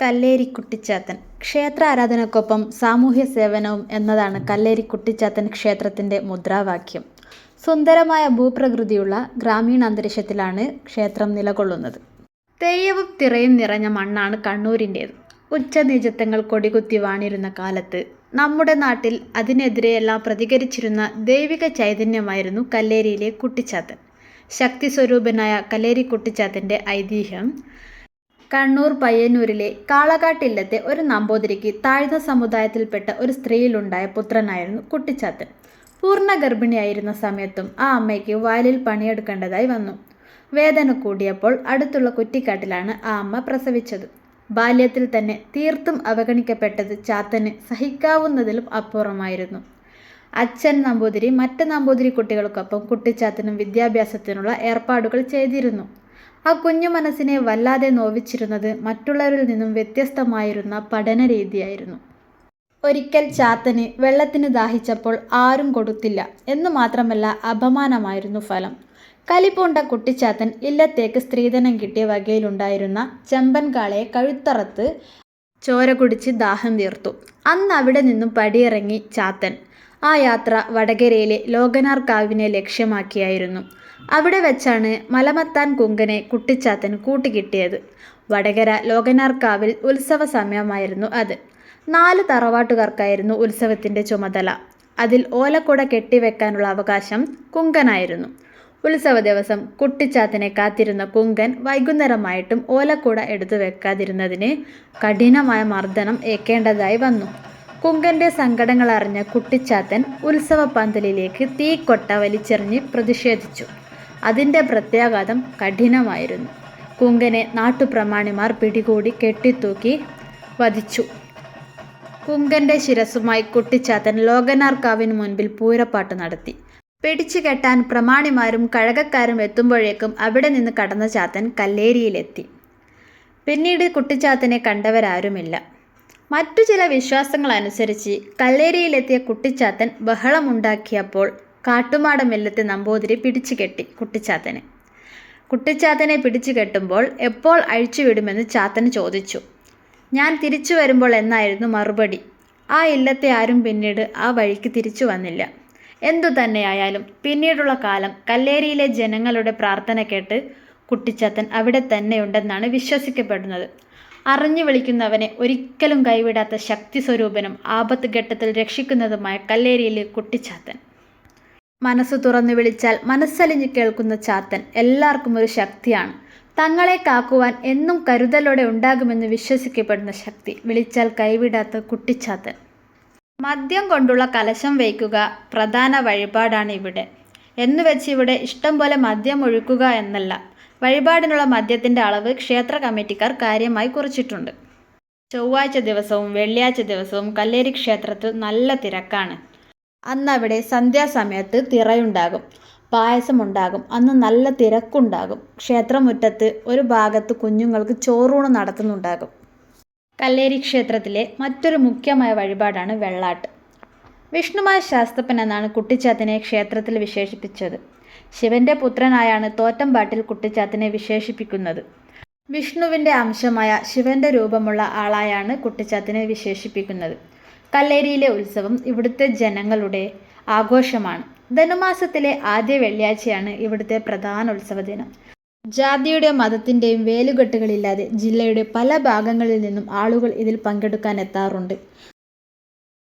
കല്ലേരി കുട്ടിച്ചാത്തൻ ക്ഷേത്ര ആരാധനക്കൊപ്പം സാമൂഹ്യ സേവനവും എന്നതാണ് കല്ലേരി കുട്ടിച്ചാത്തൻ ക്ഷേത്രത്തിന്റെ മുദ്രാവാക്യം. സുന്ദരമായ ഭൂപ്രകൃതിയുള്ള ഗ്രാമീണ അന്തരീക്ഷത്തിലാണ് ക്ഷേത്രം നിലകൊള്ളുന്നത്. തെയ്യവും തിറയും നിറഞ്ഞ മണ്ണാണ് കണ്ണൂരിന്റേത് ഉച്ചനീചത്വങ്ങൾ കൊടികുത്തി വാണിരുന്ന കാലത്ത് നമ്മുടെ നാട്ടിൽ അതിനെതിരെയെല്ലാം പ്രതികരിച്ചിരുന്ന ദൈവിക ചൈതന്യമായിരുന്നു കല്ലേരിയിലെ കുട്ടിച്ചാത്തൻ. ശക്തി സ്വരൂപനായ കല്ലേരി കുട്ടിച്ചാത്തന്റെ ഐതിഹ്യം കണ്ണൂർ പയ്യന്നൂരിലെ കാളകാട്ടില്ലത്തെ ഒരു നമ്പൂതിരിക്ക് താഴ്ന്ന സമുദായത്തിൽപ്പെട്ട ഒരു സ്ത്രീയിലുണ്ടായ പുത്രനായിരുന്നു കുട്ടിച്ചാത്തൻ. പൂർണ ഗർഭിണിയായിരുന്ന സമയത്തും ആ അമ്മയ്ക്ക് വയലിൽ പണിയെടുക്കേണ്ടതായി വന്നു. വേദന കൂടിയപ്പോൾ അടുത്തുള്ള കുറ്റിക്കാട്ടിലാണ് ആ അമ്മ പ്രസവിച്ചത്. ബാല്യത്തിൽ തന്നെ തീർത്തും അവഗണിക്കപ്പെട്ടത് ചാത്തന് സഹിക്കാവുന്നതിലും അപ്പുറമായിരുന്നു. അച്ഛൻ നമ്പൂതിരി മറ്റ് നമ്പൂതിരി കുട്ടികൾക്കൊപ്പം കുട്ടിച്ചാത്തനും വിദ്യാഭ്യാസത്തിനുള്ള ഏർപ്പാടുകൾ ചെയ്തിരുന്നു. ആ കുഞ്ഞു മനസ്സിനെ വല്ലാതെ നോവിച്ചിരുന്നത് മറ്റുള്ളവരിൽ നിന്നും വ്യത്യസ്തമായിരുന്ന പഠന രീതിയായിരുന്നു ഒരിക്കൽ ചാത്തന് വെള്ളത്തിന് ദാഹിച്ചപ്പോൾ ആരും കൊടുത്തില്ല എന്ന് മാത്രമല്ല അപമാനമായിരുന്നു ഫലം. കലിപ്പൂണ്ട കുട്ടിച്ചാത്തൻ ഇല്ലത്തേക്ക് സ്ത്രീധനം കിട്ടിയ വകയിലുണ്ടായിരുന്ന ചെമ്പൻകാളയെ കഴുത്തറത്ത് ചോര കുടിച്ച് ദാഹം തീർത്തു. അന്ന് അവിടെ നിന്നും പടിയിറങ്ങി ചാത്തൻ ആ യാത്ര വടകരയിലെ ലോകനാർ കാവിനെ ലക്ഷ്യമാക്കിയായിരുന്നു. അവിടെ വെച്ചാണ് മലമത്താൻ കുങ്കനെ കുട്ടിച്ചാത്തൻ കൂട്ടുകിട്ടിയത്. വടകര ലോകനാർ കാവിൽ ഉത്സവ സമയമായിരുന്നു അത്. നാല് തറവാട്ടുകാർക്കായിരുന്നു ഉത്സവത്തിന്റെ ചുമതല. അതിൽ ഓലക്കുട കെട്ടിവെക്കാനുള്ള അവകാശം കുങ്കനായിരുന്നു. ഉത്സവ ദിവസം കുട്ടിച്ചാത്തനെ കാത്തിരുന്ന കുങ്കൻ വൈകുന്നേരമായിട്ടും ഓലക്കുട എടുത്തു വെക്കാതിരുന്നതിന് കഠിനമായ മർദ്ദനം ഏക്കേണ്ടതായി വന്നു. കുങ്കന്റെ സങ്കടങ്ങൾ അറിഞ്ഞ കുട്ടിച്ചാത്തൻ ഉത്സവ പന്തലിലേക്ക് തീക്കൊട്ട വലിച്ചെറിഞ്ഞ് പ്രതിഷേധിച്ചു. അതിന്റെ പ്രത്യാഘാതം കഠിനമായിരുന്നു. കുങ്കനെ നാട്ടുപ്രമാണിമാർ പിടികൂടി കെട്ടിത്തൂക്കി വധിച്ചു. കുങ്കന്റെ ശിരസുമായി കുട്ടിച്ചാത്തൻ ലോകനാർക്കാവിന് മുൻപിൽ പൂരപ്പാട്ട് നടത്തി. പിടിച്ചു കെട്ടാൻ പ്രമാണിമാരും കഴകക്കാരും എത്തുമ്പോഴേക്കും അവിടെ നിന്ന് കടന്ന ചാത്തൻ കല്ലേരിയിലെത്തി. പിന്നീട് കുട്ടിച്ചാത്തനെ കണ്ടവരാരുമില്ല. മറ്റു ചില വിശ്വാസങ്ങൾ അനുസരിച്ച് കല്ലേരിയിലെത്തിയ കുട്ടിച്ചാത്തൻ ബഹളമുണ്ടാക്കിയപ്പോൾ കാട്ടുമാടമെല്ലത്തെ നമ്പൂതിരി പിടിച്ചു കെട്ടി കുട്ടിച്ചാത്തനെ. കുട്ടിച്ചാത്തനെ പിടിച്ചു കെട്ടുമ്പോൾ എപ്പോൾ അഴിച്ചുവിടുമെന്ന് ചാത്തൻ ചോദിച്ചു. ഞാൻ തിരിച്ചു വരുമ്പോൾ എന്നായിരുന്നു മറുപടി? ആ ഇല്ലത്തെ ആരും പിന്നീട് ആ വഴിക്ക് തിരിച്ചു വന്നില്ല. എന്തു തന്നെയായാലും പിന്നീടുള്ള കാലം കല്ലേരിയിലെ ജനങ്ങളുടെ പ്രാർത്ഥന കേട്ട് കുട്ടിച്ചാത്തൻ അവിടെ തന്നെയുണ്ടെന്നാണ് വിശ്വസിക്കപ്പെടുന്നത്. അറിഞ്ഞു വിളിക്കുന്നവനെ ഒരിക്കലും കൈവിടാത്ത ശക്തി സ്വരൂപനും ആപത്ത് ഘട്ടത്തിൽ രക്ഷിക്കുന്നതുമായ കല്ലേരിയിലെ കുട്ടിച്ചാത്തൻ. മനസ്സ് തുറന്നു വിളിച്ചാൽ മനസ്സലിഞ്ഞ് കേൾക്കുന്ന ചാത്തൻ എല്ലാവർക്കും ഒരു ശക്തിയാണ്. തങ്ങളെ കാക്കുവാൻ എന്നും കരുതലോടെ ഉണ്ടാകുമെന്ന് വിശ്വസിക്കപ്പെടുന്ന ശക്തി വിളിച്ചാൽ കൈവിടാത്ത കുട്ടിച്ചാത്തൻ. മദ്യം കൊണ്ടുള്ള കലശം വയ്ക്കുക പ്രധാന വഴിപാടാണ് ഇവിടെ. എന്നുവെച്ച് ഇവിടെ ഇഷ്ടം പോലെ മദ്യം ഒഴുക്കുക എന്നല്ല. വഴിപാടിനുള്ള മദ്യത്തിന്റെ അളവ് ക്ഷേത്ര കമ്മിറ്റിക്കാർ കാര്യമായി കുറിച്ചിട്ടുണ്ട്. ചൊവ്വാഴ്ച ദിവസവും വെള്ളിയാഴ്ച ദിവസവും കല്ലേരി ക്ഷേത്രത്തിൽ നല്ല തിരക്കാണ്. അന്ന് അവിടെ സന്ധ്യാസമയത്ത് തിറയുണ്ടാകും. പായസമുണ്ടാകും. അന്ന് നല്ല തിരക്കുണ്ടാകും. ക്ഷേത്രമുറ്റത്ത് ഒരു ഭാഗത്ത് കുഞ്ഞുങ്ങൾക്ക് ചോറൂണ് നടത്തുന്നുണ്ടാകും. കല്ലേരി ക്ഷേത്രത്തിലെ മറ്റൊരു മുഖ്യമായ വഴിപാടാണ് വെള്ളാട്ട്. വിഷ്ണുമായ ശാസ്ത്രപ്പൻ എന്നാണ് കുട്ടിച്ചാത്തനെ ക്ഷേത്രത്തിൽ വിശേഷിപ്പിച്ചത്. ശിവന്റെ പുത്രനായാണ് തോറ്റമ്പാട്ടിൽ കുട്ടിച്ചാത്തനെ വിശേഷിപ്പിക്കുന്നത്. വിഷ്ണുവിന്റെ അംശമായ ശിവന്റെ രൂപമുള്ള ആളായാണ് കുട്ടിച്ചാത്തനെ വിശേഷിപ്പിക്കുന്നത്. കല്ലേരിയിലെ ഉത്സവം ഇവിടുത്തെ ജനങ്ങളുടെ ആഘോഷമാണ്. ധനുമാസത്തിലെ ആദ്യ വെള്ളിയാഴ്ചയാണ് ഇവിടുത്തെ പ്രധാന ഉത്സവ ദിനം. ജാതിയുടെ മതത്തിന്റെയും വേലുകെട്ടുകളില്ലാതെ ജില്ലയുടെ പല ഭാഗങ്ങളിൽ നിന്നും ആളുകൾ ഇതിൽ പങ്കെടുക്കാൻ എത്താറുണ്ട്.